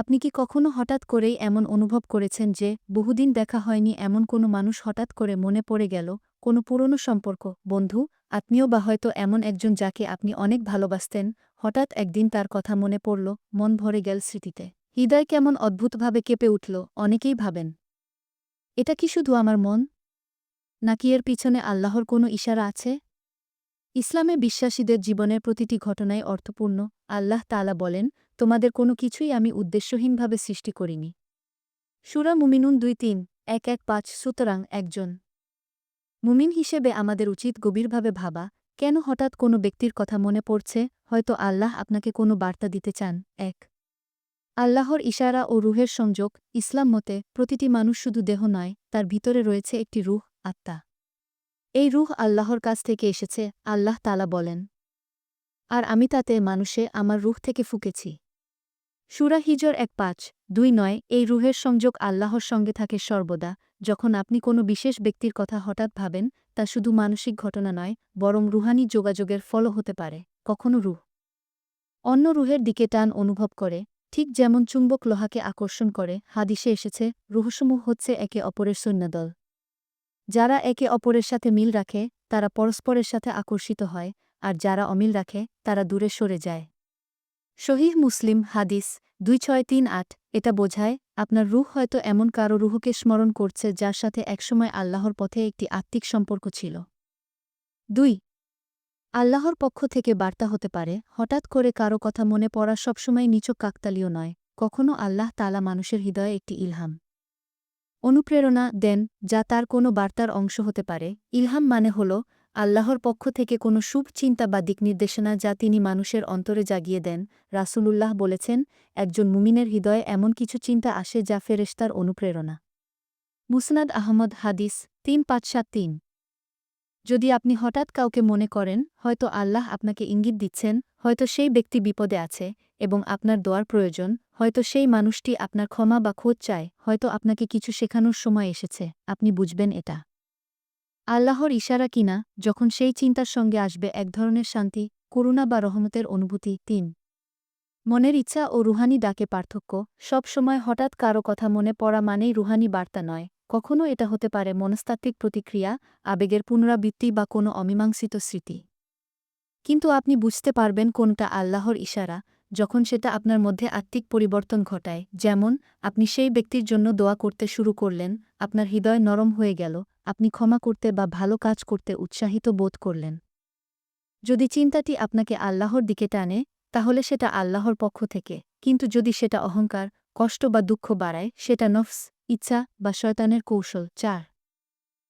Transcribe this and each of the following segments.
আপনি কি কখনো হঠাৎ করেই এমন অনুভব করেছেন যে, বহুদিন দেখা হয়নি, এমন কোনো মানুষ হঠাৎ করে মনে পড়ে গেল, কোনো পুরনো সম্পর্ক? বন্ধু আত্মীয় বা হয়তো এমন একজন যাকে আপনি অনেক ভালোবাসতেন, হঠাৎ একদিন তার কথা মনে পড়ল, মন ভরে গেল স্মৃতিতে। হৃদয় কেমন অদ্ভুতভাবে কেঁপে উঠল, অনেকেই ভাবেন। এটা কি শুধু আমার মন? নাকি এর পিছনে আল্লাহর কোনো ইশারা আছে? ইসলামে বিশ্বাসীদের জীবনের প্রতিটি ঘটনাই অর্থপূর্ণ, আল্লাহ তালা বলেন তোমাদের কোনো কিছুই আমি উদ্দেশ্যহীনভাবে সৃষ্টি করিনি। সুরা মুমিনুন দুই তিন, এক এক পাঁচ, সুতরাং একজন। মুমিন হিসেবে আমাদের উচিত গভীরভাবে ভাবা, কেন হঠাৎ কোনো ব্যক্তির কথা মনে পড়ছে, হয়তো আল্লাহ আপনাকে কোনো বার্তা দিতে চান। এক। আল্লাহর ইশারা ও রুহের সংযোগ, ইসলাম মতে প্রতিটি মানুষ শুধু দেহ নয়, তার ভিতরে রয়েছে একটি রুহ, আত্মা। এই রুহ আল্লাহর কাছ থেকে এসেছে, আল্লাহ তালা বলেন। আর আমি তাতে মানুষে আমার রুহ থেকে ফুকেছি। সুরা হিজর এক পাঁচ, দুই নয়, এই রুহের সংযোগ আল্লাহর সঙ্গে থাকে সর্বদা, যখন আপনি কোনো বিশেষ ব্যক্তির কথা হঠাৎ ভাবেন, তা শুধু মানসিক ঘটনা নয়, বরং রুহানি যোগাযোগের ফলও হতে পারে, কখনো রুহ। অন্য রুহের দিকে টান অনুভব করে, ঠিক যেমন চুম্বক লোহাকে আকর্ষণ করে, হাদিসে এসেছে, রুহসমূহ হচ্ছে একে অপরের সৈন্যদল যারা একে অপরের সাথে মিল রাখে, তারা পরস্পরের সাথে আকর্ষিত হয়, আর যারা অমিল রাখে, তারা দূরে সরে যায়। শহীহ মুসলিম হাদিস দুই ছয় তিন আট, এটা বোঝায়, আপনার রুহ হয়তো এমন কারও রুহকে স্মরণ করছে যার সাথে একসময় আল্লাহর পথে একটি আত্মিক সম্পর্ক ছিল। দুই, আল্লাহর পক্ষ থেকে বার্তা হতে পারে, হঠাৎ করে কারও কথা মনে পড়া সবসময় নিচক কাকতালীয় নয় কখনও আল্লাহ তালা মানুষের হৃদয়ে একটি ইলহাম। অনুপ্রেরণা দেন, যা তার কোনো বার্তার অংশ হতে পারে, ইলহাম মানে হল আল্লাহর পক্ষ থেকে কোনো শুভ চিন্তা বা দিকনির্দেশনা যা তিনি মানুষের অন্তরে জাগিয়ে দেন, রাসূলুল্লাহ বলেছেন, একজন মুমিনের হৃদয়ে এমন কিছু চিন্তা আসে যা ফেরেশতার অনুপ্রেরণা। মুসনাদ আহমদ, হাদিস তিন পাঁচ সাত তিন। যদি আপনি হঠাৎ কাউকে মনে করেন, হয়তো আল্লাহ আপনাকে ইঙ্গিত দিচ্ছেন, হয়তো সেই ব্যক্তি বিপদে আছে এবং আপনার দোয়ার প্রয়োজন, হয়তো সেই মানুষটি আপনার ক্ষমা বা খোঁজ চায়, হয়তো আপনাকে কিছু শেখানোর সময় এসেছে, আপনি বুঝবেন এটা। আল্লাহর ইশারা কিনা যখন সেই চিন্তার সঙ্গে আসবে এক ধরনের শান্তি, করুণা বা রহমতের অনুভূতি? তিন। মনের ইচ্ছা ও রুহানি ডাকে পার্থক্য। সব সময় হঠাৎ কারও কথা মনে পড়া মানেই রুহানি বার্তা নয়। কখনও এটা হতে পারে মনস্তাত্ত্বিক প্রতিক্রিয়া, আবেগের পুনরাবৃত্তি বা কোনো অমীমাংসিত স্মৃতি। কিন্তু আপনি বুঝতে পারবেন কোনটা আল্লাহর ইশারা, যখন সেটা আপনার মধ্যে আত্মিক পরিবর্তন ঘটায়। যেমন, আপনি সেই ব্যক্তির জন্য দোয়া করতে শুরু করলেন, আপনার হৃদয় নরম হয়ে গেল আপনি ক্ষমা করতে বা ভালো কাজ করতে উৎসাহিত বোধ করলেন। যদি চিন্তাটি আপনাকে আল্লাহর দিকে টানে, তাহলে সেটা আল্লাহর পক্ষ থেকে, কিন্তু যদি সেটা অহংকার, কষ্ট বা দুঃখ বাড়ায়, সেটা নফস, ইচ্ছা বা শয়তানের কৌশল। চার,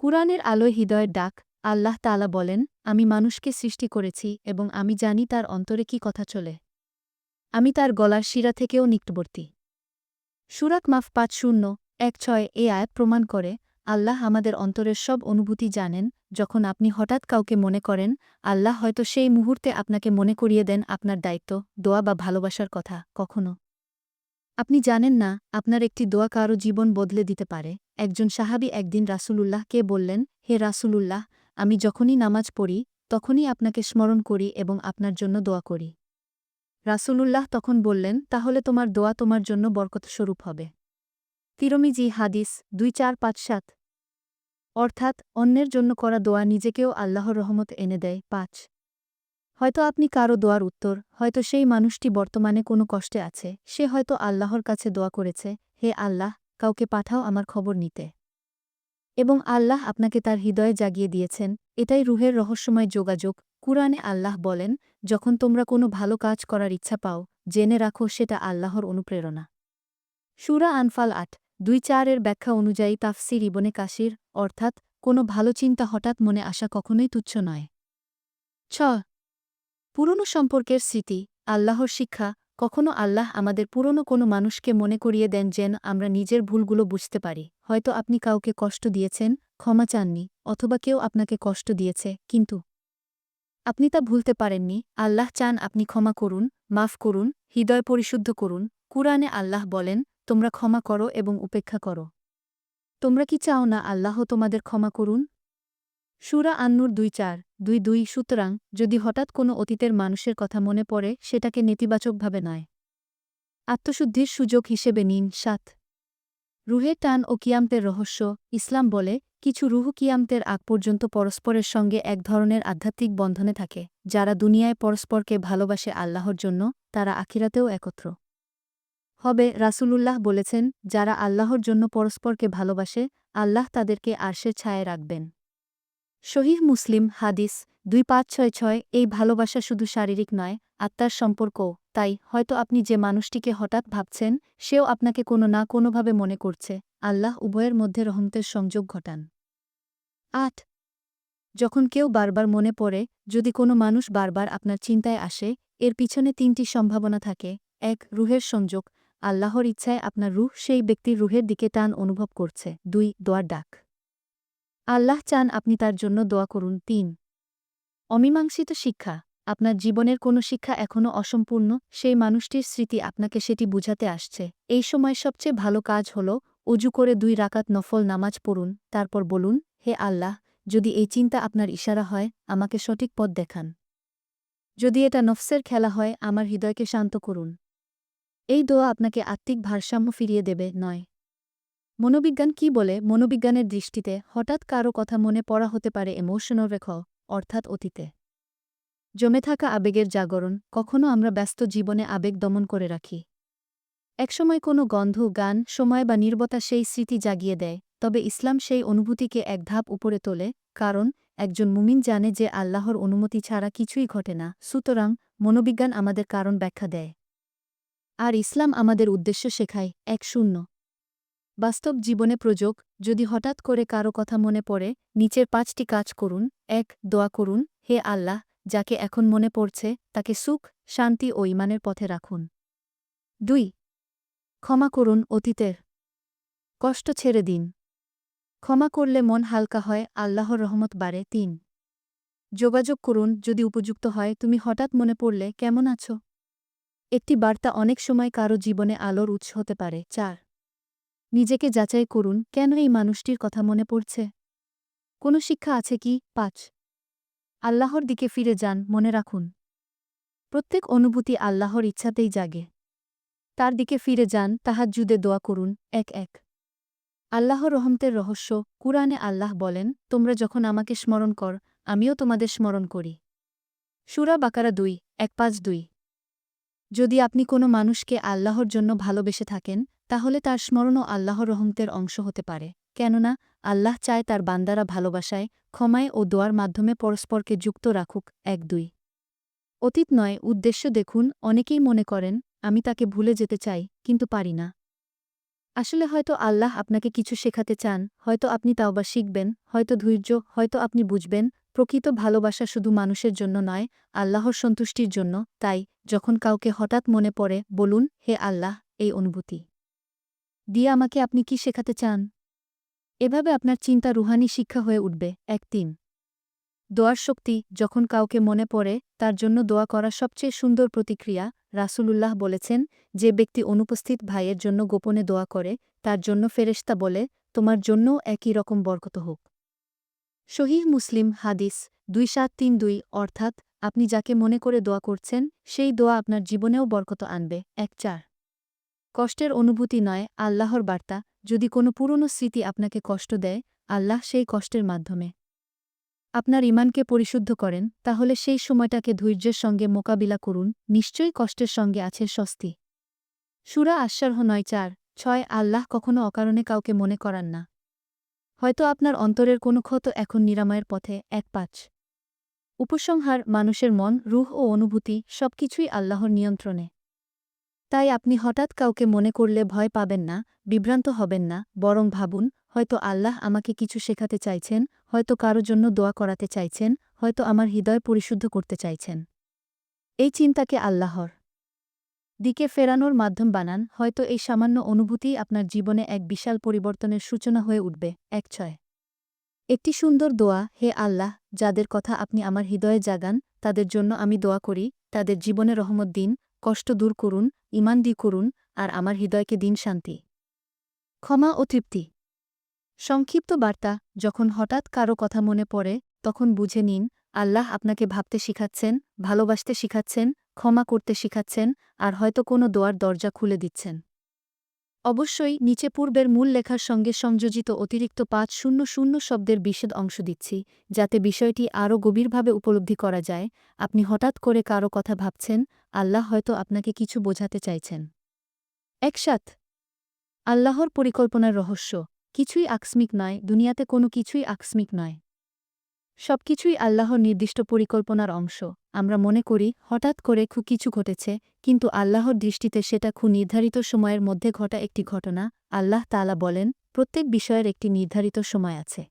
কুরআনের আলোয় হৃদয়ের ডাক, আল্লাহ তালা বলেন, আমি মানুষকে সৃষ্টি করেছি এবং আমি জানি তার অন্তরে কি কথা চলে। আমি তার গলার শিরা থেকেও নিকটবর্তী। সুরাক মাফ পাঁচ শূন্য, এক ছয় এ আয়াত প্রমাণ করে আল্লাহ আমাদের অন্তরের সব অনুভূতি জানেন, যখন আপনি হঠাৎ কাউকে মনে করেন, আল্লাহ হয়তো সেই মুহূর্তে আপনাকে মনে করিয়ে দেন আপনার দায়িত্ব, দোয়া বা ভালোবাসার কথা, কখনো। আপনি জানেন না, আপনার একটি দোয়া কারও জীবন বদলে দিতে পারে। একজন সাহাবি একদিন রাসূলুল্লাহকে বললেন, হে রাসূলুল্লাহ, আমি যখনই নামাজ পড়ি, তখনই আপনাকে স্মরণ করি এবং আপনার জন্য দোয়া করি। রাসূলুল্লাহ তখন বললেন, তাহলে তোমার দোয়া তোমার জন্য বরকতস্বরূপ হবে। তিরমিজি হাদিস দুই চার পাঁচ সাত। অর্থাৎ, অন্যের জন্য করা দোয়া নিজেকেও আল্লাহর রহমত এনে দেয়, পাঁচ। হয়তো আপনি কারও দোয়ার উত্তর, হয়তো সেই মানুষটি বর্তমানে কোনো কষ্টে আছে, সে হয়তো আল্লাহর কাছে দোয়া করেছে, হে আল্লাহ, কাউকে পাঠাও আমার খবর নিতে। এবং আল্লাহ আপনাকে তার হৃদয়ে জাগিয়ে দিয়েছেন, এটাই রুহের রহস্যময় যোগাযোগ। কুরআনে আল্লাহ বলেন, যখন তোমরা কোনো ভালো কাজ করার ইচ্ছা পাও, জেনে রাখো সেটা আল্লাহর অনুপ্রেরণা। সুরা আনফাল আট। দুই চারের ব্যাখ্যা অনুযায়ী তাফসির ইবনে কাশির অর্থাৎ কোনো ভালো চিন্তা হঠাৎ মনে আসা কখনোই তুচ্ছ নয়। ছ। পুরনো সম্পর্কের স্মৃতি, আল্লাহর শিক্ষা, কখনো আল্লাহ আমাদের পুরনো কোনো মানুষকে মনে করিয়ে দেন যেন আমরা নিজের ভুলগুলো বুঝতে পারি। হয়তো আপনি কাউকে কষ্ট দিয়েছেন, ক্ষমা চাননি, অথবা কেউ আপনাকে কষ্ট দিয়েছে, কিন্তু আপনি তা ভুলতে পারেননি। আল্লাহ চান আপনি ক্ষমা করুন, মাফ করুন, হৃদয় পরিশুদ্ধ করুন। কুরআনে আল্লাহ বলেন তোমরা ক্ষমা করো এবং উপেক্ষা করো। তোমরা কি চাও না আল্লাহ তোমাদের ক্ষমা করুন? সুরা আন্নুর দুই চার, দুই দুই, সুতরাং যদি হঠাৎ কোনো অতীতের মানুষের কথা মনে পড়ে, সেটাকে নেতিবাচকভাবে নয়। আত্মশুদ্ধির সুযোগ হিসেবে নিন সাত। রুহের টান ও কিয়ামতের রহস্য, ইসলাম বলে, কিছু রুহু কিয়ামতের আগ পর্যন্ত পরস্পরের সঙ্গে এক ধরনের আধ্যাত্মিক বন্ধনে থাকে, যারা দুনিয়ায় পরস্পরকে ভালোবাসে আল্লাহর জন্য, তারা আখিরাতেও একত্র। হবে রাসূলুল্লাহ বলেছেন, যারা আল্লাহর জন্য পরস্পরকে ভালোবাসে, আল্লাহ তাদেরকে আরশের ছায়ায় রাখবেন। শহীহ মুসলিম হাদিস দুই পাঁচ ছয় ছয়, এই ভালোবাসা শুধু শারীরিক নয়, আত্মার সম্পর্কও, তাই হয়তো আপনি যে মানুষটিকে হঠাৎ ভাবছেন, সেও আপনাকে কোনো না কোনোভাবে মনে করছে, আল্লাহ উভয়ের মধ্যে রহমতের সংযোগ ঘটান। আট, যখন কেউ বারবার মনে পড়ে, যদি কোনো মানুষ বারবার আপনার চিন্তায় আসে, এর পিছনে তিনটি সম্ভাবনা থাকে। এক, রুহের সংযোগ আল্লাহর ইচ্ছায় আপনার রুহ সেই ব্যক্তির রুহের দিকে টান অনুভব করছে। দুই, দোয়ার ডাক। আল্লাহ চান আপনি তার জন্য দোয়া করুন। তিন, অমীমাংসিত শিক্ষা। আপনার জীবনের কোনো শিক্ষা এখনও অসম্পূর্ণ। সেই মানুষটির স্মৃতি আপনাকে সেটি বুঝাতে আসছে। এই সময় সবচেয়ে ভালো কাজ হল অজু করে দুই রাকাত নফল নামাজ পড়ুন। তারপর বলুন, হে আল্লাহ, যদি এই চিন্তা আপনার ইশারা হয়, আমাকে সঠিক পথ দেখান। যদি এটা নফসের খেলা হয়, আমার হৃদয়কে শান্ত করুন। এই দোয়া আপনাকে আত্মিক ভারসাম্য ফিরিয়ে দেবে, নয়। মনোবিজ্ঞান কি বলে? মনোবিজ্ঞানের দৃষ্টিতে হঠাৎ কারও কথা মনে পড়া হতে পারে ইমোশনাল রেখ অর্থাৎ অতীতে। জমে থাকা আবেগের জাগরণ, কখনো আমরা ব্যস্ত জীবনে আবেগ দমন করে রাখি। একসময় কোনো গন্ধ, গান, সময় বা নির্বতা সেই স্মৃতি জাগিয়ে দেয়, তবে ইসলাম সেই অনুভূতিকে এক ধাপ উপরে তোলে, কারণ একজন মুমিন জানে যে আল্লাহর অনুমতি ছাড়া কিছুই ঘটে না। সুতরাং মনোবিজ্ঞান আমাদের কারণ ব্যাখ্যা দেয়। আর ইসলাম আমাদের উদ্দেশ্য শেখায়, এক শূন্য। বাস্তব জীবনে প্রযোগ, যদি হঠাৎ করে কারও কথা মনে পড়ে, নিচের পাঁচটি কাজ করুন, এক, দোয়া করুন, হে আল্লাহ, যাকে এখন মনে পড়ছে, তাকে সুখ, শান্তি ও ইমানের পথে রাখুন। দুই, ক্ষমা করুন অতীতের কষ্ট ছেড়ে দিন। ক্ষমা করলে মন হালকা হয়, আল্লাহর রহমত বাড়ে। তিন, যোগাযোগ করুন, যদি উপযুক্ত হয়, তুমি হঠাৎ মনে পড়লে, কেমন আছো? একটি বার্তা অনেক সময় কারও জীবনে আলোর উৎস হতে পারে। চার, নিজেকে যাচাই করুন, কেন এই মানুষটির কথা মনে পড়ছে? কোনো শিক্ষা আছে কি? পাঁচ, আল্লাহর দিকে ফিরে যান, মনে রাখুন। প্রত্যেক অনুভূতি আল্লাহর ইচ্ছাতেই জাগে। তার দিকে ফিরে যান তাহার তাহাজ্জুদে দোয়া করুন, এক এক। আল্লাহর রহমতের রহস্য, কুরআনে আল্লাহ বলেন, তোমরা যখন আমাকে স্মরণ কর, আমিও তোমাদের স্মরণ করি। সুরা বাকারা দুই, এক, পাঁচ, দুই। যদি আপনি কোনো মানুষকে আল্লাহর জন্য ভালোবেসে থাকেন, তাহলে তার স্মরণও আল্লাহর রহমতের অংশ হতে পারে। কেননা, আল্লাহ চায় তার বান্দারা ভালোবাসায়, ক্ষমায় ও দোয়ার মাধ্যমে পরস্পরকে যুক্ত রাখুক। এক দুই। অতীত নয়, উদ্দেশ্য দেখুন, অনেকেই মনে করেন, আমি তাকে ভুলে যেতে চাই, কিন্তু পারি না। আসলে হয়তো আল্লাহ আপনাকে কিছু শেখাতে চান, হয়তো আপনি তাওবা শিখবেন, হয়তো ধৈর্য, হয়তো আপনি বুঝবেন প্রকৃত ভালোবাসা শুধু মানুষের জন্য নয়, আল্লাহর সন্তুষ্টির জন্য। তাই, যখন কাউকে হঠাৎ মনে পড়ে, বলুন, হে আল্লাহ, এই অনুভূতি। দিয়ে আমাকে আপনি কি শেখাতে চান? এভাবে আপনার চিন্তা রুহানি শিক্ষা হয়ে উঠবে। এক তিন। দোয়ার শক্তি, যখন কাউকে মনে পড়ে, তার জন্য দোয়া করা সবচেয়ে সুন্দর প্রতিক্রিয়া, রাসূলুল্লাহ বলেছেন, যে ব্যক্তি অনুপস্থিত ভাইয়ের জন্য গোপনে দোয়া করে, তার জন্য ফেরেশতা বলে, তোমার জন্যও একই রকম বরকত হোক। শহীহ মুসলিম হাদিস দুই সাত তিন দুই, অর্থাৎ আপনি যাকে মনে করে দোয়া করছেন, সেই দোয়া আপনার জীবনেও বরকত আনবে। এক চার। কষ্টের অনুভূতি নয়, আল্লাহর বার্তা। যদি কোনো পুরনো স্মৃতি আপনাকে কষ্ট দেয়, আল্লাহ সেই কষ্টের মাধ্যমে। আপনার ইমানকে পরিশুদ্ধ করেন, তাহলে সেই সময়টাকে ধৈর্যের সঙ্গে মোকাবিলা করুন, নিশ্চয়ই কষ্টের সঙ্গে আছে স্বস্তি। সুরা আশ্বারহ নয় চার, ছয়, আল্লাহ কখনো অকারণে কাউকে মনে করান না। হয়তো আপনার অন্তরের কোনো ক্ষত এখন নিরাময়ের পথে এক পাঁচ। উপসংহার, মানুষের মন, রুহ ও অনুভূতি সবকিছুই আল্লাহর নিয়ন্ত্রণে। তাই আপনি হঠাৎ কাউকে মনে করলে ভয় পাবেন না, বিভ্রান্ত হবেন না, বরং ভাবুন, হয়তো আল্লাহ আমাকে কিছু শেখাতে চাইছেন, হয়তো কারও জন্য দোয়া করাতে চাইছেন, হয়তো আমার হৃদয় পরিশুদ্ধ করতে চাইছেন। এই চিন্তাকে আল্লাহর দিকে ফেরানোর মাধ্যম বানান, হয়তো এই সামান্য অনুভূতিই আপনার জীবনে এক বিশাল পরিবর্তনের সূচনা হয়ে উঠবে। এক ছয়। একটি সুন্দর দোয়া, হে আল্লাহ, যাদের কথা আপনি আমার হৃদয়ে জাগান, তাদের জন্য আমি দোয়া করি, তাদের জীবনে রহমত দিন, কষ্ট দূর করুন ইমান দি করুন, আর আমার হৃদয়কে দিন শান্তি। ক্ষমা ও তৃপ্তি। সংক্ষিপ্ত বার্তা, যখন হঠাৎ কারও কথা মনে পড়ে, তখন বুঝে নিন, আল্লাহ আপনাকে ভাবতে শিখাচ্ছেন, ভালোবাসতে শিখাচ্ছেন ক্ষমা করতে শিখাচ্ছেন আর হয়তো কোনো দোয়ার দরজা খুলে দিচ্ছেন। অবশ্যই নিচে পূর্বের মূল লেখার সঙ্গে সংযোজিত অতিরিক্ত পাঁচ শূন্য শূন্য শব্দের বিশেদ অংশ দিচ্ছি, যাতে বিষয়টি আরও গভীরভাবে উপলব্ধি করা যায়। আপনি হঠাৎ করে কারও কথা ভাবছেন, আল্লাহ হয়তো আপনাকে কিছু বোঝাতে চাইছেন। একসাথ। আল্লাহর পরিকল্পনার রহস্য। কিছুই আকস্মিক নয়, দুনিয়াতে কোনো কিছুই আকস্মিক নয়। সবকিছুই আল্লাহর নির্দিষ্ট পরিকল্পনার অংশ। আমরা মনে করি, হঠাৎ করে খু কিছু ঘটেছে, কিন্তু আল্লাহর দৃষ্টিতে সেটা খু নির্ধারিত সময়ের মধ্যে ঘটা একটি ঘটনা, আল্লাহ তালা বলেন, প্রত্যেক বিষয়ের একটি নির্ধারিত সময় আছে।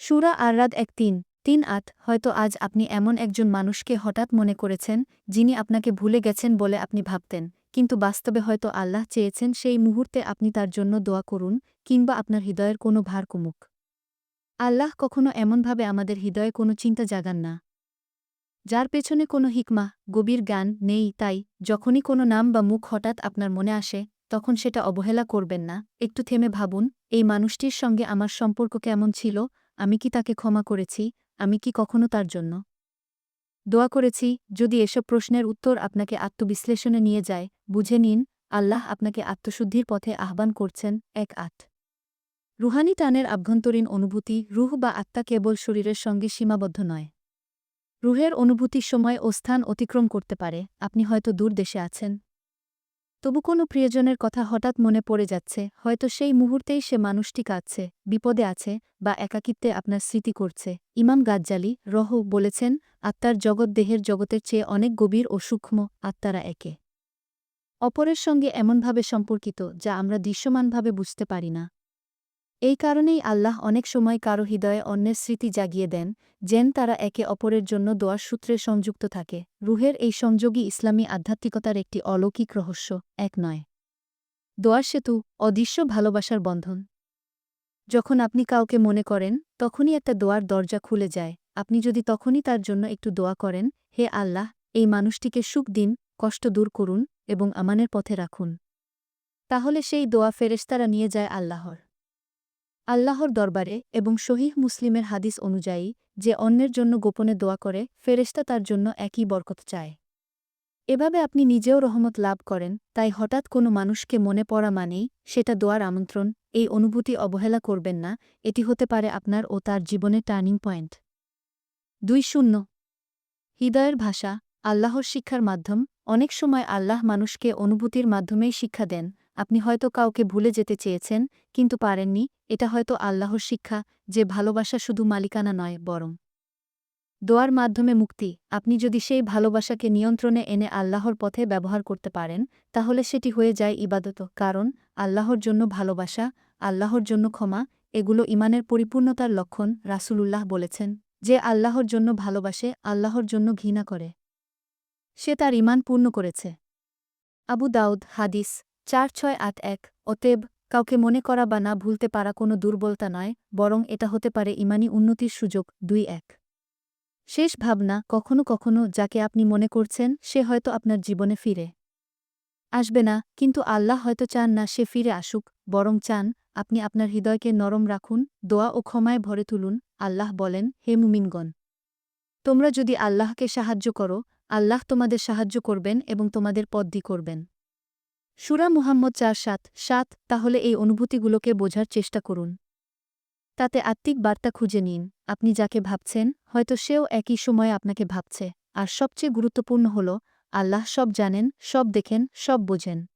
সুরা আররাদ এক তিন তিন আট, হয়তো আজ আপনি এমন একজন মানুষকে হঠাৎ মনে করেছেন, যিনি আপনাকে ভুলে গেছেন বলে আপনি ভাবতেন, কিন্তু বাস্তবে হয়তো আল্লাহ চেয়েছেন সেই মুহূর্তে আপনি তার জন্য দোয়া করুন, কিংবা আপনার হৃদয়ের কোনো ভার কমুক আল্লাহ কখনো এমনভাবে আমাদের হৃদয়ে কোনো চিন্তা জাগান না। যার পেছনে কোনো হিকমা, গভীর জ্ঞান নেই, তাই যখনই কোনো নাম বা মুখ হঠাৎ আপনার মনে আসে, তখন সেটা অবহেলা করবেন না। একটু থেমে ভাবুন, এই মানুষটির সঙ্গে আমার সম্পর্ক কেমন ছিল, আমি কি তাকে ক্ষমা করেছি, আমি কি কখনো তার জন্য? দোয়া করেছি, যদি এসব প্রশ্নের উত্তর আপনাকে আত্মবিশ্লেষণে নিয়ে যায়, বুঝে নিন, আল্লাহ আপনাকে আত্মশুদ্ধির পথে আহ্বান করছেন, এক আট। রুহানি টানের আভ্যন্তরীণ অনুভূতি রুহ বা আত্মা কেবল শরীরের সঙ্গে সীমাবদ্ধ নয়। রুহের অনুভূতির সময় ও স্থান অতিক্রম করতে পারে, আপনি হয়তো দূর দেশে আছেন। তবু কোনো প্রিয়জনের কথা হঠাৎ মনে পড়ে যাচ্ছে, হয়তো সেই মুহূর্তেই সে মানুষটি কাঁদছে, বিপদে আছে বা একাকিত্বে আপনার স্মৃতি করছে। ইমাম গাজ্জালি, রহ, বলেছেন, আত্মার জগৎ দেহের জগতের চেয়ে অনেক গভীর ও সূক্ষ্ম, আত্মারা একে। অপরের সঙ্গে এমনভাবে সম্পর্কিত যা আমরা দৃশ্যমানভাবে বুঝতে পারি না। এই কারণেই আল্লাহ অনেক সময় কারও হৃদয়ে অন্যের স্মৃতি জাগিয়ে দেন, যেন তারা একে অপরের জন্য দোয়ার সূত্রে সংযুক্ত থাকে। রুহের এই সংযোগী ইসলামী আধ্যাত্মিকতার একটি অলৌকিক রহস্য, এক নয়। দোয়ার সেতু, অদৃশ্য ভালোবাসার বন্ধন। যখন আপনি কাউকে মনে করেন, তখনই একটা দোয়ার দরজা খুলে যায়। আপনি যদি তখনই তার জন্য একটু দোয়া করেন, হে আল্লাহ, এই মানুষটিকে সুখ দিন, কষ্ট দূর করুন, এবং আমানের পথে রাখুন। তাহলে সেই দোয়া ফেরেশতারা নিয়ে যায় আল্লাহর। আল্লাহর দরবারে এবং শহীহ মুসলিমের হাদিস অনুযায়ী, যে অন্যের জন্য গোপনে দোয়া করে, ফেরেশতা তার জন্য একই বরকত চায়। এভাবে আপনি নিজেও রহমত লাভ করেন, তাই হঠাৎ কোনো মানুষকে মনে পড়া মানেই সেটা দোয়ার আমন্ত্রণ, এই অনুভূতি অবহেলা করবেন না, এটি হতে পারে আপনার ও তার জীবনে টার্নিং পয়েন্ট। দুই শূন্য। হৃদয়ের ভাষা, আল্লাহর শিক্ষার মাধ্যম, অনেক সময় আল্লাহ মানুষকে অনুভূতির মাধ্যমেই শিক্ষা দেন আপনি হয়তো কাউকে ভুলে যেতে চেয়েছেন, কিন্তু পারেননি, এটা হয়তো আল্লাহর শিক্ষা, যে ভালোবাসা শুধু মালিকানা নয়, বরং দোয়ার মাধ্যমে মুক্তি। আপনি যদি সেই ভালোবাসাকে নিয়ন্ত্রণে এনে আল্লাহর পথে ব্যবহার করতে পারেন, তাহলে সেটি হয়ে যায় ইবাদত। কারণ, আল্লাহর জন্য ভালোবাসা, আল্লাহর জন্য ক্ষমা, এগুলো ইমানের পরিপূর্ণতার লক্ষণ, রাসূলুল্লাহ বলেছেন, যে আল্লাহর জন্য ভালোবাসে, আল্লাহর জন্য ঘৃণা করে। সে তার ইমান পূর্ণ করেছে। আবু দাউদ হাদিস চার ছয় আট এক, অতএব কাউকে মনে করা বা না ভুলতে পারা কোনো দুর্বলতা নয়, বরং এটা হতে পারে ইমানি উন্নতির সুযোগ। দুই এক। শেষ ভাবনা, কখনো কখনো যাকে আপনি মনে করছেন, সে হয়তো আপনার জীবনে ফিরে আসবে না, কিন্তু আল্লাহ হয়তো চান না সে ফিরে আসুক, বরং চান আপনি আপনার হৃদয়কে নরম রাখুন, দোয়া ও ক্ষমায় ভরে তুলুন, আল্লাহ বলেন, হে মুমিনগণ, তোমরা যদি আল্লাহকে সাহায্য করো, আল্লাহ তোমাদের সাহায্য করবেন এবং তোমাদের পদ্দি করবেন। সুরা মুহাম্মদ চার সাত সাত, তাহলে এই অনুভূতিগুলোকে বোঝার চেষ্টা করুন। তাতে আত্মিক বার্তা খুঁজে নিন, আপনি যাকে ভাবছেন, হয়তো সেও একই সময়ে আপনাকে ভাবছে। আর সবচেয়ে গুরুত্বপূর্ণ হল, আল্লাহ সব জানেন, সব দেখেন, সব বোঝেন।